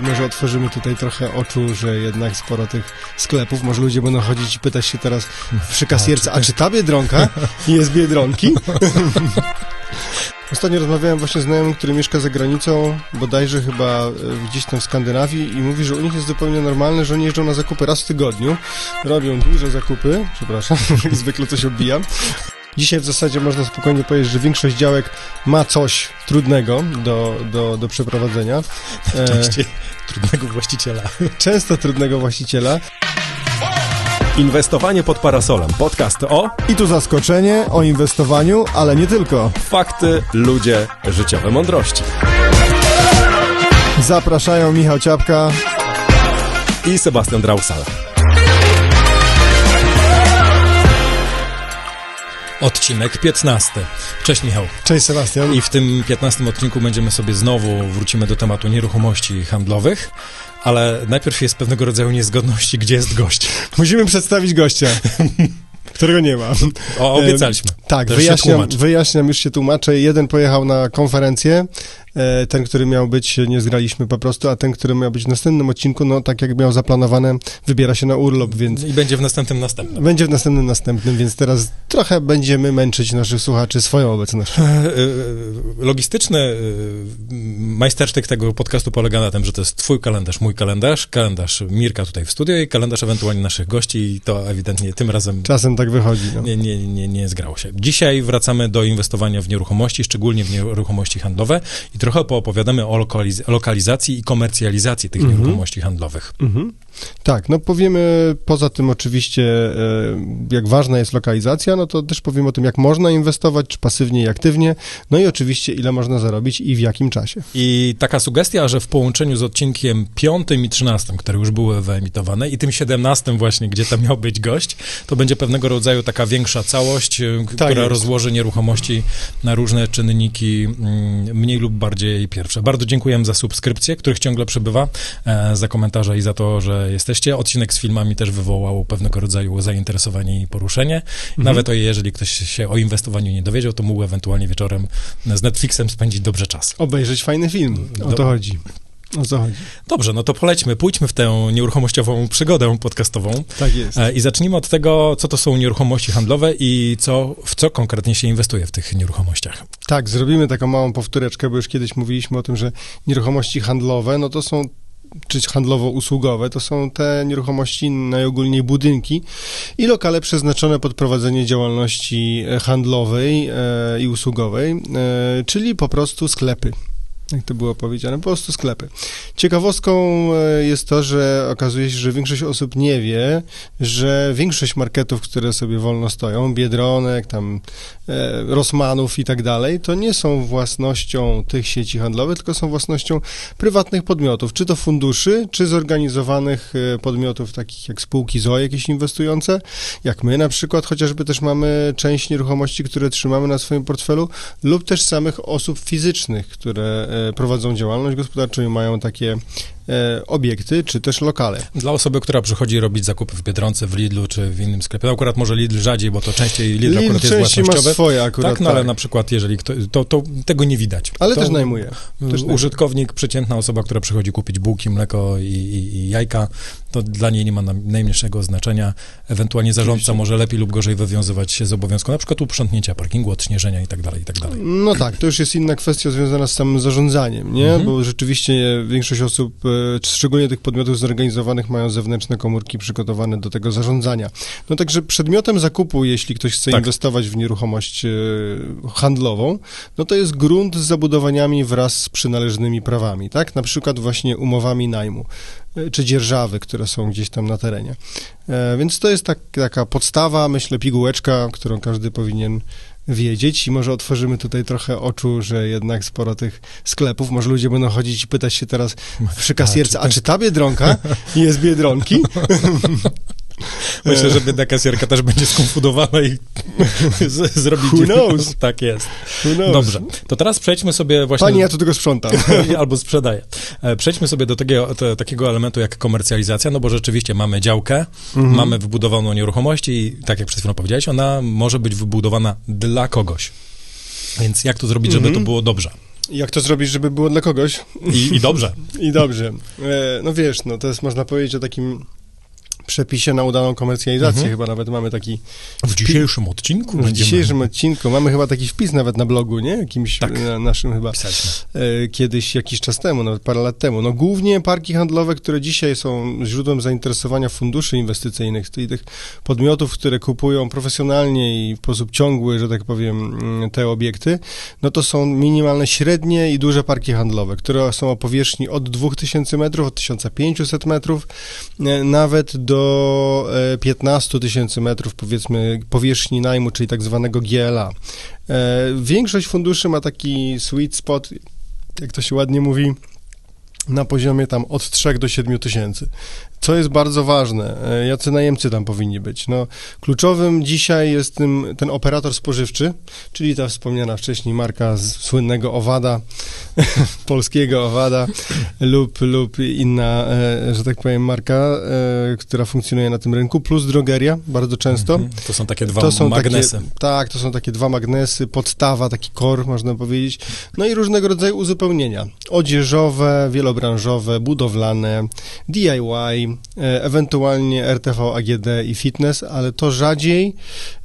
Może otworzymy tutaj trochę oczu, że jednak sporo tych sklepów, może ludzie będą chodzić i pytać się teraz przy kasjerce, a czy ta Biedronka jest Biedronki? Ostatnio rozmawiałem właśnie z znajomym, który mieszka za granicą, bodajże chyba e, gdzieś tam w Skandynawii i mówi, że u nich jest zupełnie normalne, że oni jeżdżą na zakupy raz w tygodniu, robią duże zakupy, przepraszam, zwykle coś odbijam. Dzisiaj w zasadzie można spokojnie powiedzieć, że większość działek ma coś trudnego do, do, do przeprowadzenia. E, Częściej trudnego właściciela. często trudnego właściciela. Inwestowanie pod parasolem. Podcast o I tu zaskoczenie o inwestowaniu, ale nie tylko. fakty, ludzie, życiowe mądrości. Zapraszają Michał Ciapka. I Sebastian Drausal. Odcinek 15. Cześć Michał. Cześć Sebastian. I w tym 15 odcinku będziemy sobie znowu, wrócimy do tematu nieruchomości handlowych, ale najpierw jest pewnego rodzaju niezgodności, gdzie jest gość. Musimy przedstawić gościa, którego nie ma. O, obiecaliśmy. Tak, Też się wyjaśniam, wyjaśniam, już się tłumaczę. Jeden pojechał na konferencję, e, ten, który miał być, nie zgraliśmy po prostu, a ten, który miał być w następnym odcinku, no tak jak miał zaplanowane, wybiera się na urlop, więc I będzie w następnym następnym. będzie w następnym następnym, więc teraz trochę będziemy męczyć naszych słuchaczy swoją obecnością. E, e, Logistyczny e, majstersztyk tego podcastu polega na tym, że to jest twój kalendarz, mój kalendarz, kalendarz Mirka tutaj w studio i kalendarz ewentualnie naszych gości i to ewidentnie tym razem Czasem tak wychodzi, no. Nie, nie, nie, nie zgrało się. Dzisiaj wracamy do inwestowania w nieruchomości, szczególnie w nieruchomości handlowe i trochę poopowiadamy o lokaliz- lokalizacji i komercjalizacji tych Mhm. nieruchomości handlowych. Mhm. Tak, no powiemy poza tym oczywiście, e, jak ważna jest lokalizacja, no to też powiemy o tym, jak można inwestować, czy pasywnie i aktywnie, no i oczywiście ile można zarobić i w jakim czasie. I taka sugestia, że w połączeniu z odcinkiem 5 i 13, które już były wyemitowane, i tym 17 właśnie, gdzie tam miał być gość, to będzie pewnego rodzaju taka większa całość, e, Tak która jest. rozłoży nieruchomości na różne czynniki mm, mniej lub bardziej pierwsze. Bardzo dziękujemy za subskrypcje, których ciągle przybywa, e, za komentarze i za to, że jesteście. Odcinek z filmami też wywołał pewnego rodzaju zainteresowanie i poruszenie. Mhm. Nawet o, jeżeli ktoś się o inwestowaniu nie dowiedział, to mógł ewentualnie wieczorem z Netflixem spędzić dobrze czas. Obejrzeć fajny film, o to chodzi. O co chodzi? Dobrze, no to polećmy, pójdźmy w tę nieruchomościową przygodę podcastową Tak jest. e, i zacznijmy od tego, co to są nieruchomości handlowe i co, w co konkretnie się inwestuje w tych nieruchomościach. Tak, zrobimy taką małą powtóreczkę, bo już kiedyś mówiliśmy o tym, że nieruchomości handlowe, no to są czy handlowo-usługowe, to są te nieruchomości, najogólniej budynki i lokale przeznaczone pod prowadzenie działalności handlowej e, i usługowej, e, czyli po prostu sklepy. Jak to było powiedziane, po prostu sklepy. Ciekawostką e, jest to, że okazuje się, że większość osób nie wie, że większość marketów, które sobie wolno stoją, Biedronek, tam e, Rossmanów i tak dalej, to nie są własnością tych sieci handlowych, tylko są własnością prywatnych podmiotów, czy to funduszy, czy zorganizowanych e, podmiotów takich jak spółki ZOE jakieś inwestujące, jak my na przykład, chociażby też mamy część nieruchomości, które trzymamy na swoim portfelu, lub też samych osób fizycznych, które e, prowadzą działalność gospodarczą i mają takie obiekty, czy też lokale. Dla osoby, która przychodzi robić zakupy w Biedronce, w Lidlu czy w innym sklepie, no akurat może Lidl rzadziej, bo to częściej Lidl, akurat jest ma własnościowy. swoje akurat, tak, no ale na przykład jeżeli ktoś, to, to tego nie widać. Ale to, też najmuje. Też najmuje. Użytkownik, przeciętna osoba, która przychodzi kupić bułki, mleko i, i, i jajka, to dla niej nie ma na- najmniejszego znaczenia. Ewentualnie zarządca może lepiej lub gorzej wywiązywać się z obowiązku, na przykład uprzątnięcia parkingu, odśnieżenia i tak dalej, i tak dalej. No tak, to już jest inna kwestia związana z samym zarządzaniem, nie? Mhm. Bo rzeczywiście większość osób, e, szczególnie tych podmiotów zorganizowanych, mają zewnętrzne komórki przygotowane do tego zarządzania. No także przedmiotem zakupu, jeśli ktoś chce Tak. inwestować w nieruchomość e, handlową, no to jest grunt z zabudowaniami wraz z przynależnymi prawami, tak? Na przykład właśnie umowami najmu e, czy dzierżawy, które są gdzieś tam na terenie. E, Więc to jest tak, taka podstawa, myślę, pigułeczka, którą każdy powinien wiedzieć i może otworzymy tutaj trochę oczu, że jednak sporo tych sklepów, może ludzie będą chodzić i pytać się teraz przy kasjerce, a czy ta Biedronka jest Biedronki? Myślę, że biedna kasjerka też będzie skonfudowana i z, zrobi Who knows? Tak jest. Who knows? Dobrze, to teraz przejdźmy sobie właśnie... Pani, ja tu tylko sprzątam. albo sprzedaję. E, Przejdźmy sobie do takiego, te, takiego elementu jak komercjalizacja, no bo rzeczywiście mamy działkę, Mhm. mamy wybudowaną nieruchomość i tak jak przed chwilą powiedziałeś, ona może być wybudowana dla kogoś. Więc jak to zrobić, żeby Mhm. to było dobrze? Jak to zrobić, żeby było dla kogoś? I, i dobrze. I dobrze. E, no wiesz, no to jest, można powiedzieć o takim przepisie na udaną komercjalizację. Mhm. Chyba nawet mamy taki W dzisiejszym odcinku w będziemy dzisiejszym odcinku, mamy chyba taki wpis nawet na blogu, nie? Jakimś Tak. na naszym chyba. pisaliśmy. e, kiedyś, jakiś czas temu, nawet parę lat temu. No głównie parki handlowe, które dzisiaj są źródłem zainteresowania funduszy inwestycyjnych, czyli tych podmiotów, które kupują profesjonalnie i w sposób ciągły, że tak powiem, mm, te obiekty, no to są minimalne średnie i duże parki handlowe, które są o powierzchni od 2000 metrów, od 1500 metrów, e, nawet do e, 15 tysięcy metrów, powiedzmy, powierzchni najmu, czyli tak zwanego GLA. E, Większość funduszy ma taki sweet spot, jak to się ładnie mówi, na poziomie tam od 3 do 7 tysięcy. Co jest bardzo ważne, e, jacy najemcy tam powinni być. No, kluczowym dzisiaj jest tym, ten operator spożywczy, czyli ta wspomniana wcześniej marka z słynnego owada, polskiego owada lub, lub inna, e, że tak powiem, marka, e, która funkcjonuje na tym rynku, plus drogeria bardzo często. Mhm. To są takie dwa są magnesy. Takie, tak, to są takie dwa magnesy, podstawa, taki core, można powiedzieć. No i różnego rodzaju uzupełnienia. Odzieżowe, wielobranżowe, budowlane, DIY, e, ewentualnie RTV, AGD i fitness, ale to rzadziej,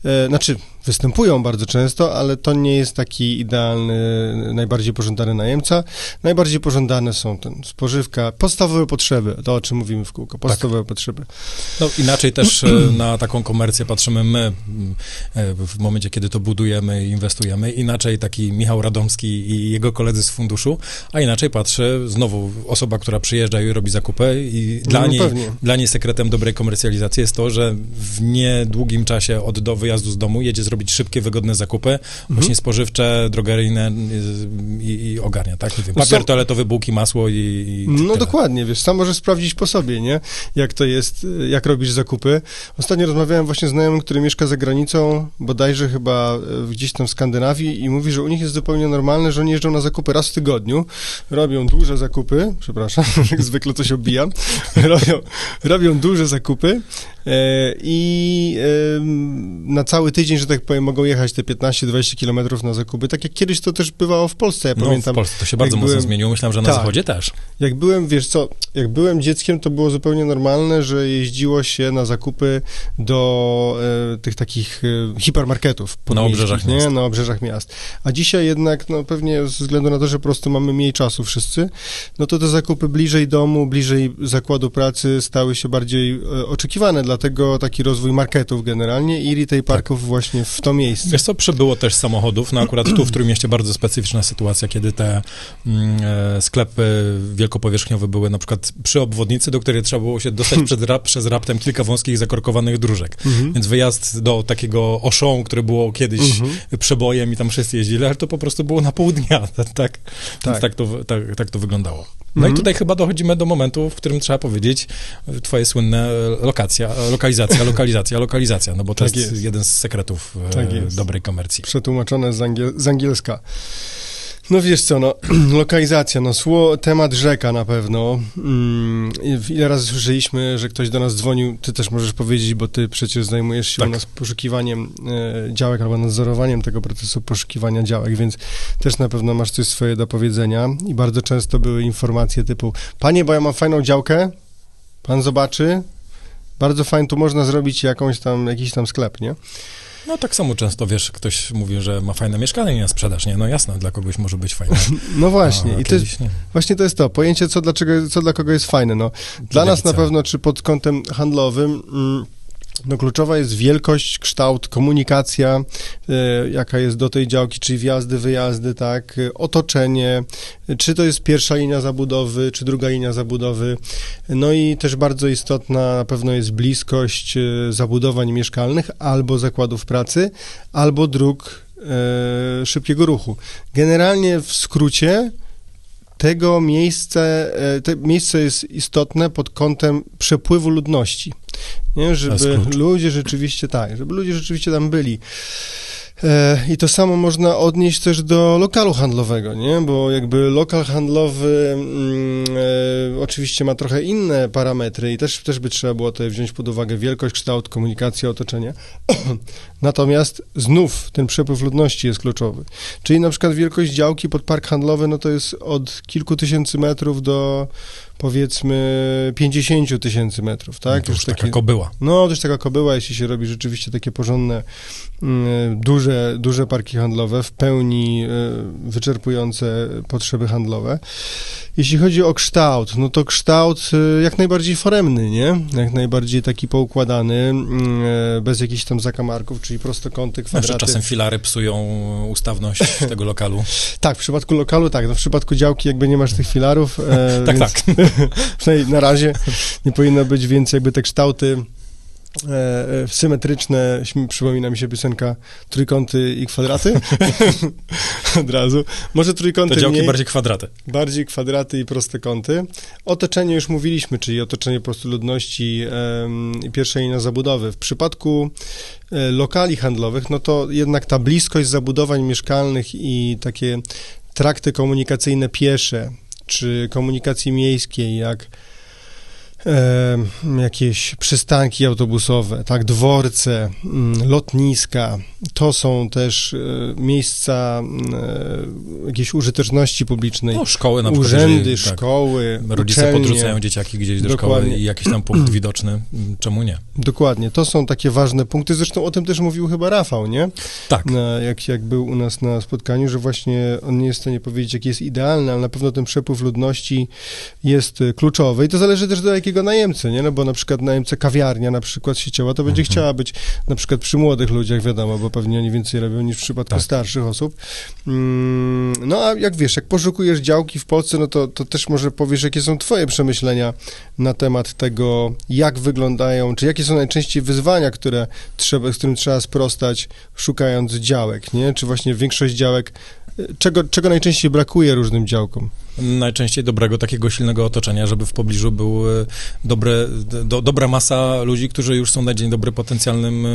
e, znaczy występują bardzo często, ale to nie jest taki idealny, najbardziej pożądany najemca. Najbardziej pożądane są ten spożywka, podstawowe potrzeby, to o czym mówimy w kółko, podstawowe potrzeby. No, inaczej też e, na taką komercję patrzymy my e, w momencie, kiedy to budujemy i inwestujemy. Inaczej taki Michał Radomski i jego koledzy z funduszu, a inaczej patrzy znowu osoba, która przyjeżdża i robi zakupy i dla, No niej, pewnie. dla niej sekretem dobrej komercjalizacji jest to, że w niedługim czasie od do wyjazdu z domu jedzie zrobić szybkie, wygodne zakupy, Mhm. właśnie spożywcze, drogeryjne y, i, i ogarnia, tak? Nie wiem, Wiesz co? papier toaletowy, bułki, masło i, i No tyle. dokładnie, wiesz, sam możesz sprawdzić po sobie, nie? Jak to jest, y, jak robisz zakupy. Ostatnio rozmawiałem właśnie z znajomym, który mieszka za granicą, bodajże chyba y, gdzieś tam w Skandynawii i mówi, że u nich jest zupełnie normalne, że oni jeżdżą na zakupy raz w tygodniu, robią duże zakupy, przepraszam, jak zwykle coś obijam, robią, robią duże zakupy i em, na cały tydzień, że tak powiem, mogą jechać te 15-20 kilometrów na zakupy, tak jak kiedyś to też bywało w Polsce, ja No, pamiętam. w Polsce to się bardzo mocno byłem- zmieniło. Myślałem, że na Tak. zachodzie też. Jak byłem, wiesz co, jak byłem dzieckiem, to było zupełnie normalne, że jeździło się na zakupy do e, tych takich e, hipermarketów. podmiejskich, obrzeżach nie? miast. Na obrzeżach miast. A dzisiaj jednak, no pewnie ze względu na to, że po prostu mamy mniej czasu wszyscy, no to te zakupy bliżej domu, bliżej zakładu pracy stały się bardziej e, oczekiwane, dlatego taki rozwój marketów generalnie i retail parków właśnie w to miejsce. Wiesz co, przybyło też samochodów, no akurat tu w Trójmieście bardzo specyficzna sytuacja, kiedy te mm, e, sklepy wielkopowierzchniowe były na przykład przy obwodnicy, do której trzeba było się dostać przed rap, przez raptem kilka wąskich, zakorkowanych dróżek. Mhm. Więc wyjazd do takiego Auchan, które było kiedyś Mhm. przebojem i tam wszyscy jeździli, ale to po prostu było na pół dnia, tak? tak. Tak. Więc tak to, tak, tak to wyglądało. No Mhm. i tutaj chyba dochodzimy do momentu, w którym trzeba powiedzieć e, twoje słynne e, lokacja, e, lokalizacja, lokalizacja, lokalizacja, no bo to Tak jest, jest. jeden z sekretów Tak jest. dobrej komercji. przetłumaczone z, angiel- z angielska. No wiesz co, no, lokalizacja, no sło, temat rzeka na pewno. Mm, ile razy słyszeliśmy, że ktoś do nas dzwonił, ty też możesz powiedzieć, bo ty przecież zajmujesz się Tak. u nas poszukiwaniem e, działek albo nadzorowaniem tego procesu poszukiwania działek, więc też na pewno masz coś swoje do powiedzenia i bardzo często były informacje typu, panie, bo ja mam fajną działkę, pan zobaczy, bardzo fajnie, tu można zrobić jakąś tam, jakiś tam sklep, nie? No tak samo często, wiesz, ktoś mówi, że ma fajne mieszkanie na sprzedaż, nie? No jasne, dla kogoś może być fajne. No właśnie, a i to jest, nie. Właśnie to jest to, pojęcie, co, dlaczego, co dla kogo jest fajne. No, dla nas na pewno, czy pod kątem handlowym, mm, no kluczowa jest wielkość, kształt, komunikacja, e, jaka jest do tej działki, czyli wjazdy, wyjazdy, tak, e, otoczenie, czy to jest pierwsza linia zabudowy, czy druga linia zabudowy. No i też bardzo istotna na pewno jest bliskość e, zabudowań mieszkalnych albo zakładów pracy, albo dróg e, szybkiego ruchu. Generalnie w skrócie tego miejsce, e, te miejsce jest istotne pod kątem przepływu ludności. Nie? Żeby ludzie rzeczywiście, tak, żeby ludzie rzeczywiście tam byli. E, I to samo można odnieść też do lokalu handlowego, nie? Bo jakby lokal handlowy mm, e, oczywiście ma trochę inne parametry i też, też by trzeba było tutaj wziąć pod uwagę wielkość, kształt, komunikację, otoczenie. Natomiast znów ten przepływ ludności jest kluczowy. Czyli na przykład wielkość działki pod park handlowy, no to jest od kilku tysięcy metrów do powiedzmy 50 tysięcy metrów, tak? To już taki- taka kobyła. no, też taka kobyła, jeśli się robi rzeczywiście takie porządne, mm, duże, duże parki handlowe, w pełni e, wyczerpujące potrzeby handlowe. Jeśli chodzi o kształt, no to kształt e, jak najbardziej foremny, nie? Jak najbardziej taki poukładany, mm, e, bez jakichś tam zakamarków, czyli prostokąty, Jeszcze kwadraty. czasem filary psują ustawność tego lokalu. Tak, w przypadku lokalu tak, no w przypadku działki jakby nie masz tych filarów. E, Tak, tak. Przynajmniej na razie nie powinno być, więc jakby te kształty e, e, symetryczne, przypomina mi się piosenka trójkąty i kwadraty. Od razu. Może trójkąty Te działki mniej, bardziej kwadraty. bardziej kwadraty i proste kąty. Otoczenie już mówiliśmy, czyli otoczenie po prostu ludności i pierwszej linii zabudowy. W przypadku e, lokali handlowych, no to jednak ta bliskość zabudowań mieszkalnych i takie trakty komunikacyjne piesze, czy komunikacji miejskiej, jak jakieś przystanki autobusowe, tak, dworce, mm, lotniska, to są też e, miejsca e, jakiejś użyteczności publicznej. No, szkoły na przykład. Urzędy, jeżeli, tak, szkoły, Rodzice uczelnie. podrzucają dzieciaki gdzieś do Dokładnie. szkoły i jakiś tam punkt widoczny, mm, czemu nie? Dokładnie, to są takie ważne punkty. Zresztą o tym też mówił chyba Rafał, nie? Tak. Na, jak, jak był u nas na spotkaniu, że właśnie on nie jest w stanie powiedzieć, jaki jest idealny, ale na pewno ten przepływ ludności jest y, kluczowy i to zależy też do jakiego najemcy, nie? No bo na przykład najemca kawiarnia na przykład sieciowa, to będzie Mhm. chciała być na przykład przy młodych ludziach, wiadomo, bo pewnie oni więcej robią niż w przypadku Tak. starszych osób. Mm, no a jak wiesz, jak poszukujesz działki w Polsce, no to, to też może powiesz, jakie są twoje przemyślenia na temat tego, jak wyglądają, czy jakie są najczęściej wyzwania, które trzeba, z którym trzeba sprostać, szukając działek, nie? Czy właśnie większość działek, y, czego, czego najczęściej brakuje różnym działkom? Najczęściej dobrego, takiego silnego otoczenia, żeby w pobliżu był e, dobre, do, dobra masa ludzi, którzy już są na dzień dobry potencjalnym e,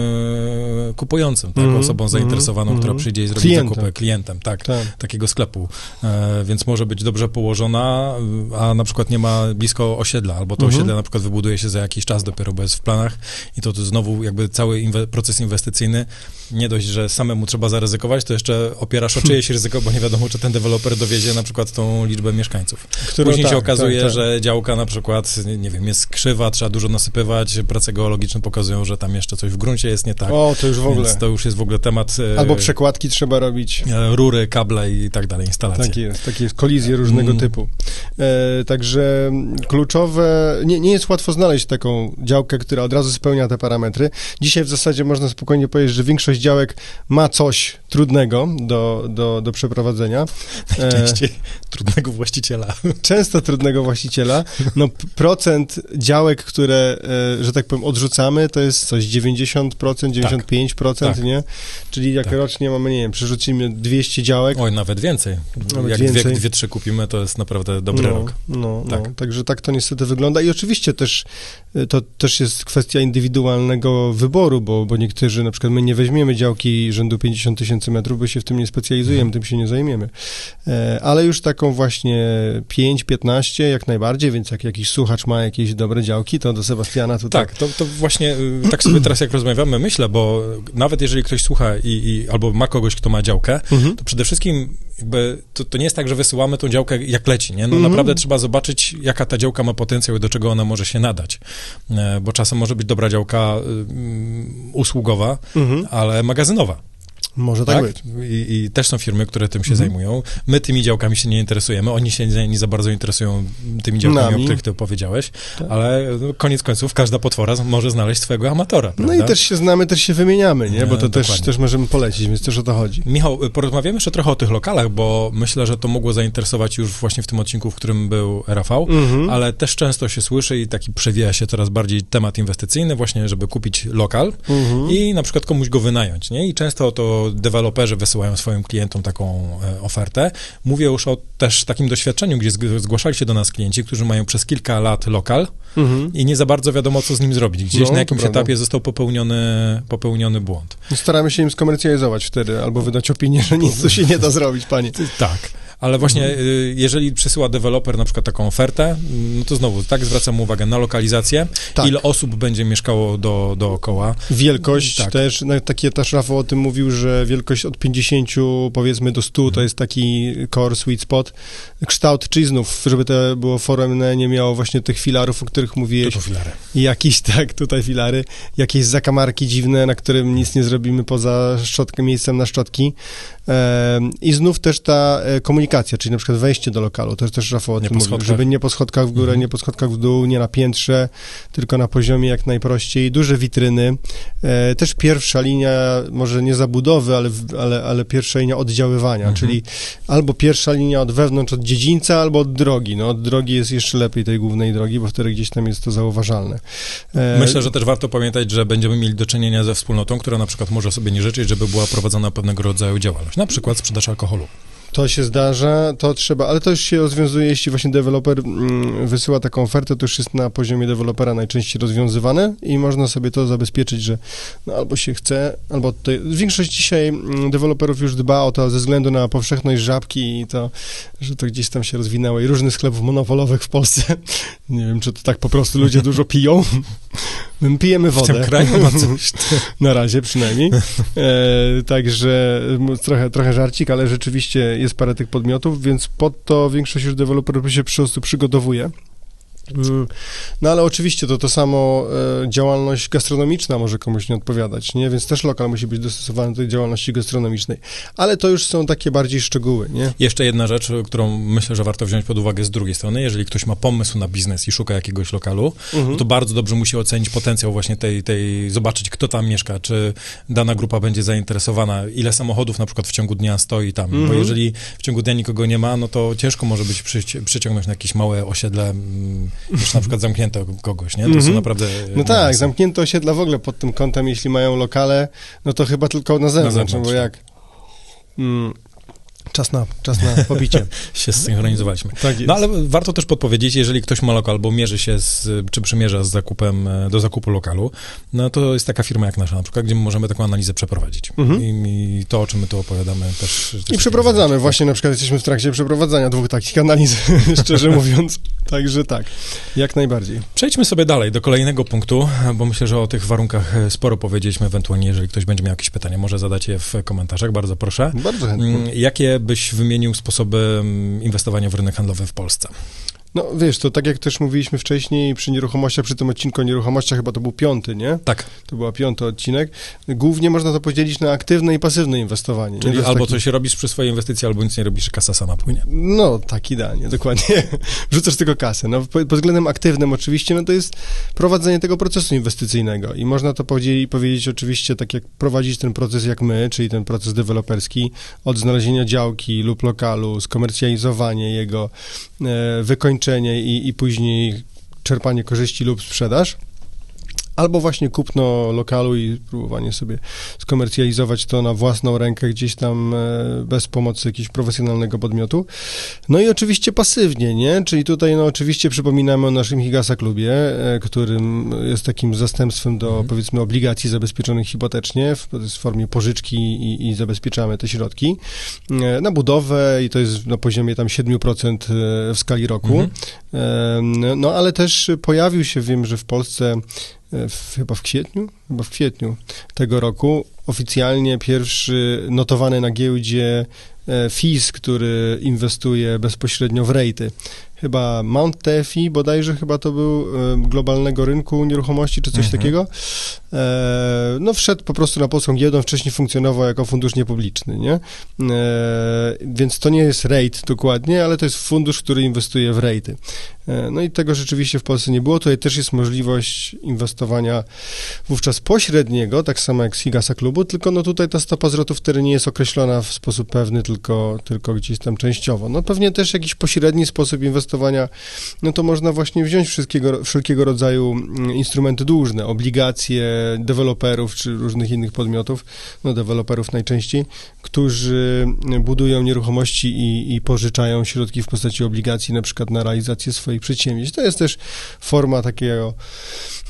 kupującym, tak? Mhm, osobą zainteresowaną, która mhm. przyjdzie i zrobi Klientem. zakupy, klientem, tak, Tak. takiego sklepu. E, więc może być dobrze położona, a na przykład nie ma blisko osiedla, albo to Mhm. osiedle na przykład wybuduje się za jakiś czas dopiero, bo jest w planach i to, to znowu jakby cały inwe- proces inwestycyjny, nie dość, że samemu trzeba zaryzykować, to jeszcze opierasz o czyjeś ryzyko, bo nie wiadomo, czy ten deweloper dowiezie na przykład tą liczbę mieszkańców. Którą- Później się tak, okazuje, tak, tak. że działka na przykład, nie wiem, jest krzywa, trzeba dużo nasypywać, prace geologiczne pokazują, że tam jeszcze coś w gruncie jest nie tak. O, to już w ogóle. Więc to już jest w ogóle temat e, Albo przekładki trzeba robić. e, rury, kable i tak dalej, instalacje. Tak jest, takie jest, kolizje różnego Mm. typu. E, także kluczowe, nie, nie jest łatwo znaleźć taką działkę, która od razu spełnia te parametry. Dzisiaj w zasadzie można spokojnie powiedzieć, że większość działek ma coś trudnego do, do, do przeprowadzenia. E, Częściej trudnego właściciela. często trudnego właściciela. No, procent działek, które, e, że tak powiem, odrzucamy, to jest coś 90%, 95%, Tak. nie? Czyli jak Tak. rocznie mamy, nie wiem, przerzucimy 200 działek, Oj, nawet więcej. Nawet Jak więcej. Dwie, dwie, trzy kupimy, to jest naprawdę dobry no, rok. No, Tak. no, także tak to niestety wygląda i oczywiście też y, to też jest kwestia indywidualnego wyboru, bo, bo niektórzy, na przykład my nie weźmiemy działki rzędu 50 tysięcy metrów, bo się w tym nie specjalizujemy, Mhm. tym się nie zajmiemy. E, ale już taką właśnie 5-15 jak najbardziej, więc jak jakiś słuchacz ma jakieś dobre działki, to do Sebastiana tutaj. Tak, to, to właśnie y, tak sobie teraz jak rozmawiamy, myślę, bo nawet jeżeli ktoś słucha i, i albo ma kogoś, kto ma działkę, Mhm. to przede wszystkim jakby to, to nie jest tak, że wysyłamy tą działkę jak leci, nie? No Mhm. naprawdę trzeba zobaczyć, jaka ta działka ma potencjał i do czego ona może się nadać. E, Bo czasem może być dobra działka y, mm, usługowa, Mhm. ale magazynowa. Może tak, być. I, I też są firmy, które tym się Mhm. zajmują. My tymi działkami się nie interesujemy, oni się nie, nie za bardzo interesują tymi działkami, Nami. o których ty powiedziałeś, Tak. ale no, koniec końców każda potwora może znaleźć swojego amatora, No prawda? i też się znamy, też się wymieniamy, nie? Bo to E, też, też możemy polecić, więc też o to chodzi. Michał, y, porozmawiamy jeszcze trochę o tych lokalach, bo myślę, że to mogło zainteresować już właśnie w tym odcinku, w którym był Rafał, Mhm. ale też często się słyszy i taki przewija się coraz bardziej temat inwestycyjny, właśnie, żeby kupić lokal Mhm. i na przykład komuś go wynająć, nie? I często to deweloperzy wysyłają swoim klientom taką e, ofertę. Mówię już o też takim doświadczeniu, gdzie zg- zgłaszali się do nas klienci, którzy mają przez kilka lat lokal Mhm. i nie za bardzo wiadomo, co z nim zrobić. Gdzieś No, na jakimś prawda. etapie został popełniony, popełniony błąd. Staramy się im skomercjalizować wtedy, albo wydać opinię, że nic tu się nie da zrobić, panie. Tak. Ale właśnie, Mhm. y, jeżeli przesyła deweloper na przykład taką ofertę, no to znowu, tak zwracam uwagę na lokalizację, Tak. ile osób będzie mieszkało do, dookoła. Wielkość Tak. też, no, takie też Rafał o tym mówił, że wielkość od 50 powiedzmy do 100 to jest taki core sweet spot. Kształt, czyli znów, żeby to było foremne, nie miało właśnie tych filarów, o których mówiłeś. to filary. Jakieś, tak, tutaj filary, jakieś zakamarki dziwne, na którym nic nie zrobimy poza szczotkę, miejscem na szczotki. I znów też ta e, komunikacja, czyli na przykład wejście do lokalu, to też Rafał o tym mówił, żeby nie po schodkach w górę, Mhm. nie po schodkach w dół, nie na piętrze, tylko na poziomie jak najprościej, duże witryny, e, też pierwsza linia, może nie zabudowy, ale, ale, ale pierwsza linia oddziaływania, Mhm. czyli albo pierwsza linia od wewnątrz, od dziedzińca, albo od drogi. No od drogi jest jeszcze lepiej, tej głównej drogi, bo wtedy gdzieś tam jest to zauważalne. E, Myślę, że też warto pamiętać, że będziemy mieli do czynienia ze wspólnotą, która na przykład może sobie nie życzyć, żeby była prowadzona pewnego rodzaju działalność, na przykład sprzedaż alkoholu. To się zdarza, to trzeba, ale to już się rozwiązuje, jeśli właśnie deweloper mm, wysyła taką ofertę, to już jest na poziomie dewelopera najczęściej rozwiązywane i można sobie to zabezpieczyć, że no, albo się chce, albo tutaj, większość dzisiaj mm, deweloperów już dba o to ze względu na powszechność żabki i to, że to gdzieś tam się rozwinęło i różnych sklepów monopolowych w Polsce. Nie wiem, czy to tak po prostu ludzie dużo piją. My pijemy W wodę. tym kraju ma coś. Na razie przynajmniej. E, także trochę, trochę żarcik, ale rzeczywiście jest parę tych podmiotów, więc pod to większość już deweloperów się po prostu przygotowuje. Mm, No ale oczywiście to to samo e, działalność gastronomiczna może komuś nie odpowiadać, nie? Więc też lokal musi być dostosowany do tej działalności gastronomicznej. Ale to już są takie bardziej szczegóły, nie? Jeszcze jedna rzecz, którą myślę, że warto wziąć pod uwagę z drugiej strony. Jeżeli ktoś ma pomysł na biznes i szuka jakiegoś lokalu, Mhm. to bardzo dobrze musi ocenić potencjał właśnie tej, tej, zobaczyć kto tam mieszka, czy dana grupa będzie zainteresowana, ile samochodów na przykład w ciągu dnia stoi tam, bo Mhm. jeżeli w ciągu dnia nikogo nie ma, no to ciężko może być przyci- przyciągnąć na jakieś małe osiedle, mm, już na przykład zamknięte kogoś, nie? To są Mhm. naprawdę... No tak, niuanse. zamknięte osiedla w ogóle pod tym kątem, jeśli mają lokale, no to chyba tylko na zewnątrz, zewnątrz, no bo tak. jak... Mm, czas na, czas na pobicie. się zsynchronizowaliśmy. Tak. No ale warto też podpowiedzieć, jeżeli ktoś ma lokal, bo mierzy się z, czy przymierza z zakupem, e, do zakupu lokalu, no to jest taka firma jak nasza na przykład, gdzie możemy taką analizę przeprowadzić. Mhm. I, I to, o czym my tu opowiadamy też... też I przeprowadzamy, właśnie na przykład jesteśmy w trakcie przeprowadzania dwóch takich analiz, szczerze mówiąc. Także tak, jak najbardziej. Przejdźmy sobie dalej do kolejnego punktu, bo myślę, że o tych warunkach e, sporo powiedzieliśmy, ewentualnie jeżeli ktoś będzie miał jakieś pytanie, może zadać je w komentarzach, bardzo proszę. Bardzo chętnie. Mm, Byś wymienił sposoby mm, inwestowania w rynek handlowy w Polsce? No wiesz, to tak jak też mówiliśmy wcześniej przy nieruchomościach, przy tym odcinku o nieruchomościach, chyba to był piąty, nie? Tak, To był piąty odcinek. Głównie można to podzielić na aktywne i pasywne inwestowanie. nie? czyli albo taki- coś robisz przy swojej inwestycji, albo nic nie robisz, kasa sama płynie. No, tak idealnie, dokładnie. Wrzucasz tylko kasę. No, pod pod względem aktywnym oczywiście, no to jest prowadzenie tego procesu inwestycyjnego i można to podzielić, powiedzieć oczywiście tak jak prowadzić ten proces jak my, czyli ten proces deweloperski, od znalezienia działki lub lokalu, skomercjalizowanie jego, e, wykończenie i, i później czerpanie korzyści lub sprzedaż. Albo właśnie kupno lokalu i próbowanie sobie skomercjalizować to na własną rękę gdzieś tam e, bez pomocy jakiegoś profesjonalnego podmiotu. No i oczywiście pasywnie, nie? Czyli tutaj no oczywiście przypominamy o naszym Higasa klubie, e, którym jest takim zastępstwem do Mhm. powiedzmy obligacji zabezpieczonych hipotecznie w, w formie pożyczki i, i zabezpieczamy te środki e, na budowę i to jest na poziomie tam 7% e, w skali roku. Mhm. No ale też pojawił się, wiem, że w Polsce w, chyba w kwietniu, chyba w kwietniu tego roku oficjalnie pierwszy notowany na giełdzie e, FIS, który inwestuje bezpośrednio w rejty. Chyba Mount TFI, bodajże chyba to był e, globalnego rynku nieruchomości czy coś Mhm. takiego. E, no wszedł po prostu na polską giełdę, wcześniej funkcjonował jako fundusz niepubliczny, nie? E, więc to nie jest rate dokładnie, ale to jest fundusz, który inwestuje w rejty. E, no i tego rzeczywiście w Polsce nie było. Tutaj też jest możliwość inwestowania wówczas pośredniego, tak samo jak z Higasa Club, klubu, tylko no tutaj ta stopa zwrotu wtedy nie jest określona w sposób pewny, tylko, tylko gdzieś tam częściowo. No pewnie też jakiś pośredni sposób inwestowania, no to można właśnie wziąć wszystkiego, wszelkiego rodzaju mm, instrumenty dłużne, obligacje deweloperów czy różnych innych podmiotów, no deweloperów najczęściej, którzy budują nieruchomości i, i pożyczają środki w postaci obligacji na przykład na realizację swoich przedsięwzięć. To jest też forma takiego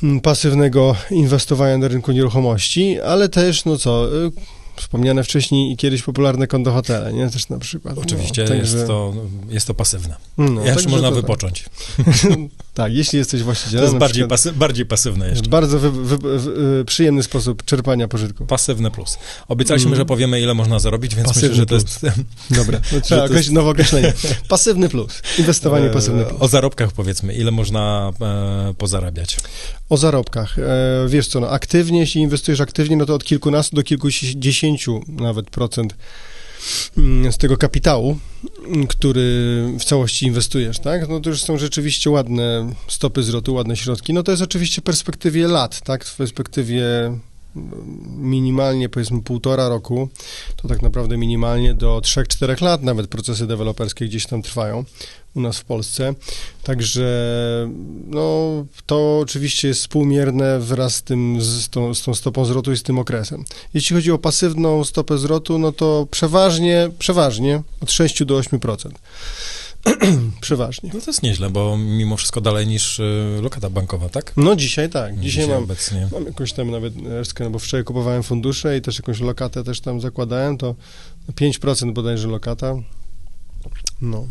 mm, pasywnego inwestowania na rynku nieruchomości, ale też, no co, y, wspomniane wcześniej i kiedyś popularne konto hotele, nie? Też na przykład. Oczywiście no, jest, to, jest to pasywne. no, Jeszcze można to tak. wypocząć. Tak, jeśli jesteś To właścicielem, jest na bardziej, przykład, pasy, bardziej pasywne jeszcze. bardzo wy, wy, wy, przyjemny sposób czerpania pożytku. Pasywne plus. Obiecaliśmy, Mm. że powiemy, ile można zarobić, więc Pasywny myślę, że to jest Dobra, no, trzeba to jest- nowe określenie. Pasywny plus. Inwestowanie pasywne plus. o zarobkach powiedzmy, ile można e, pozarabiać. O zarobkach. E, wiesz co, no aktywnie, jeśli inwestujesz aktywnie, no to od kilkunastu do kilkudziesięciu nawet procent z tego kapitału, mm, który w całości inwestujesz, tak? No to już są rzeczywiście ładne stopy zwrotu, ładne środki. No to jest oczywiście w perspektywie lat, tak? W perspektywie mm, minimalnie powiedzmy półtora roku, to tak naprawdę minimalnie do 3-4 lat nawet procesy deweloperskie gdzieś tam trwają u nas w Polsce. Także no, to oczywiście jest współmierne wraz z, tym, z, tą, z tą stopą zwrotu i z tym okresem. Jeśli chodzi o pasywną stopę zwrotu, no to przeważnie, przeważnie od 6 do 8%. przeważnie. No to jest nieźle, bo mimo wszystko dalej niż y, lokata bankowa, tak? No dzisiaj tak, dzisiaj, mam, obecnie. mam jakąś tam nawet resztkę, no bo wczoraj kupowałem fundusze i też jakąś lokatę też tam zakładałem, to 5% bodajże lokata. No.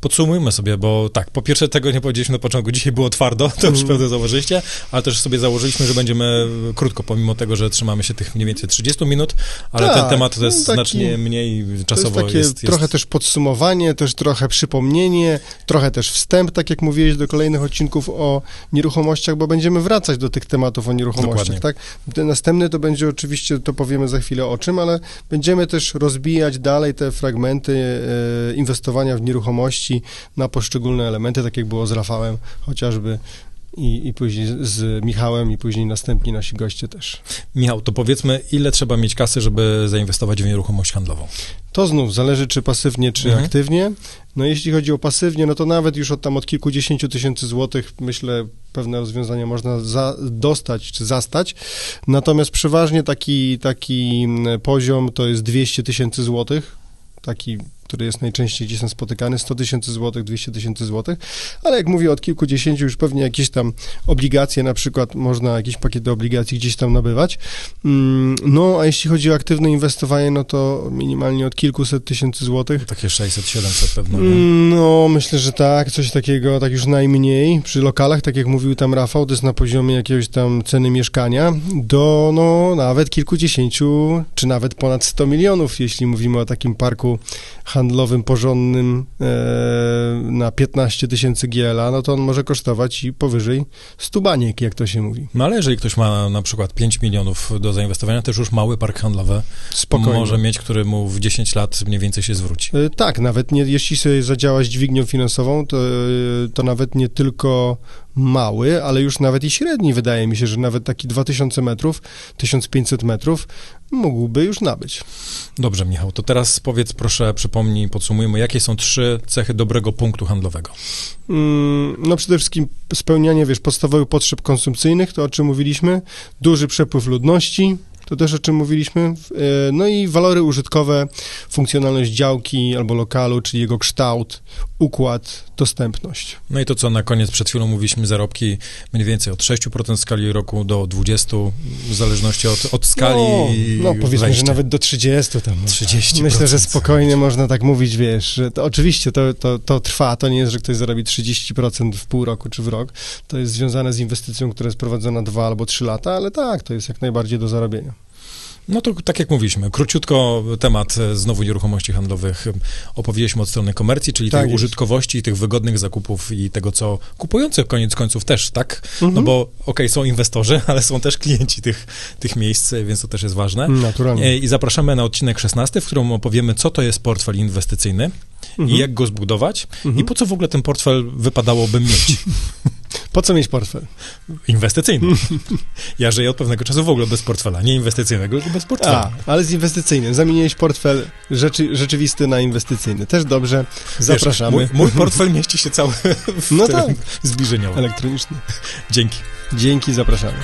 Podsumujmy sobie, bo tak, po pierwsze tego nie powiedzieliśmy na początku, dzisiaj było twardo, to już Mm. pewnie założyliście, ale też sobie założyliśmy, że będziemy krótko, pomimo tego, że trzymamy się tych mniej więcej 30 minut, ale Tak, ten temat to no jest taki- znacznie mniej To jest czasowo takie jest, jest, trochę też podsumowanie, też trochę przypomnienie, trochę też wstęp, tak jak mówiłeś, do kolejnych odcinków o nieruchomościach, bo będziemy wracać do tych tematów o nieruchomościach, Dokładnie. tak? Ten następny to będzie oczywiście, to powiemy za chwilę o czym, ale będziemy też rozbijać dalej te fragmenty e, inwestowania w nieruchomości na poszczególne elementy, tak jak było z Rafałem chociażby i, i później z- z Michałem i później następni nasi goście też. Michał, to powiedzmy, ile trzeba mieć kasy, żeby zainwestować w nieruchomość handlową? To znów zależy, czy pasywnie, czy Mhm. aktywnie. No jeśli chodzi o pasywnie, no to nawet już od tam od kilkudziesięciu tysięcy złotych, myślę, pewne rozwiązania można za, dostać czy zastać. Natomiast przeważnie taki, taki mm, poziom to jest 200 tysięcy złotych, taki, który jest najczęściej gdzieś tam spotykany, 100 tysięcy złotych, 200 tysięcy złotych, ale jak mówię, od kilkudziesięciu już pewnie jakieś tam obligacje, na przykład można jakieś pakiety obligacji gdzieś tam nabywać. Mm, No, a jeśli chodzi o aktywne inwestowanie, no to minimalnie od kilkuset tysięcy złotych. Takie 600-700 pewno, nie? Mm, No, myślę, że tak, coś takiego, tak już najmniej. Przy lokalach, tak jak mówił tam Rafał, to jest na poziomie jakiegoś tam ceny mieszkania do, no, nawet kilkudziesięciu, czy nawet ponad 100 milionów, jeśli mówimy o takim parku handlowym, porządnym e, na 15 tysięcy GLA, no to on może kosztować i powyżej 100 baniek, jak to się mówi. No ale jeżeli ktoś ma na przykład 5 milionów do zainwestowania, też już mały park handlowy Spokojnie. może mieć, który mu w 10 lat mniej więcej się zwróci. E, Tak, nawet nie, jeśli sobie zadziałaś dźwignią finansową, to, e, to nawet nie tylko mały, ale już nawet i średni, wydaje mi się, że nawet taki 2000 metrów, 1500 metrów mógłby już nabyć. Dobrze, Michał, to teraz powiedz, proszę, przypomnij, podsumujmy, jakie są trzy cechy dobrego punktu handlowego. Mm, No przede wszystkim spełnianie, wiesz, podstawowych potrzeb konsumpcyjnych, to o czym mówiliśmy, duży przepływ ludności, to też o czym mówiliśmy, w- e, no i walory użytkowe, funkcjonalność działki albo lokalu, czyli jego kształt, układ, dostępność. No i to, co na koniec przed chwilą mówiliśmy, zarobki mniej więcej od 6% skali roku do 20%, w zależności od, od skali No, no powiedzmy, wejścia. że nawet do 30 tam. 30%. Myślę, że spokojnie można tak mówić, wiesz, że to oczywiście to, to, to trwa, to nie jest, że ktoś zarobi 30% w pół roku czy w rok, to jest związane z inwestycją, która jest prowadzona dwa albo trzy lata, ale tak, to jest jak najbardziej do zarobienia. No to tak jak mówiliśmy, króciutko temat e, znowu nieruchomości handlowych opowiedzieliśmy od strony komercji, czyli Tak tej jest. użytkowości, tych wygodnych zakupów i tego, co kupujący koniec końców też, tak? Mhm. No bo okej, są inwestorzy, ale są też klienci tych, tych miejsc, więc to też jest ważne. Naturalnie. E, I zapraszamy na odcinek 16, w którym opowiemy, co to jest portfel inwestycyjny i Mhm. jak go zbudować Mhm. i po co w ogóle ten portfel wypadałoby mieć. Po co mieć portfel? Inwestycyjny. Ja żyję od pewnego czasu w ogóle bez portfela. Nie inwestycyjnego, tylko bez portfela. A, ale z inwestycyjnym. Zamieniłeś portfel rzeczy, rzeczywisty na inwestycyjny. Też dobrze. Zapraszamy. Wiesz, mój, mój portfel mieści się cały w No tak. zbliżeniowym. Elektroniczny. Dzięki. Dzięki, zapraszamy.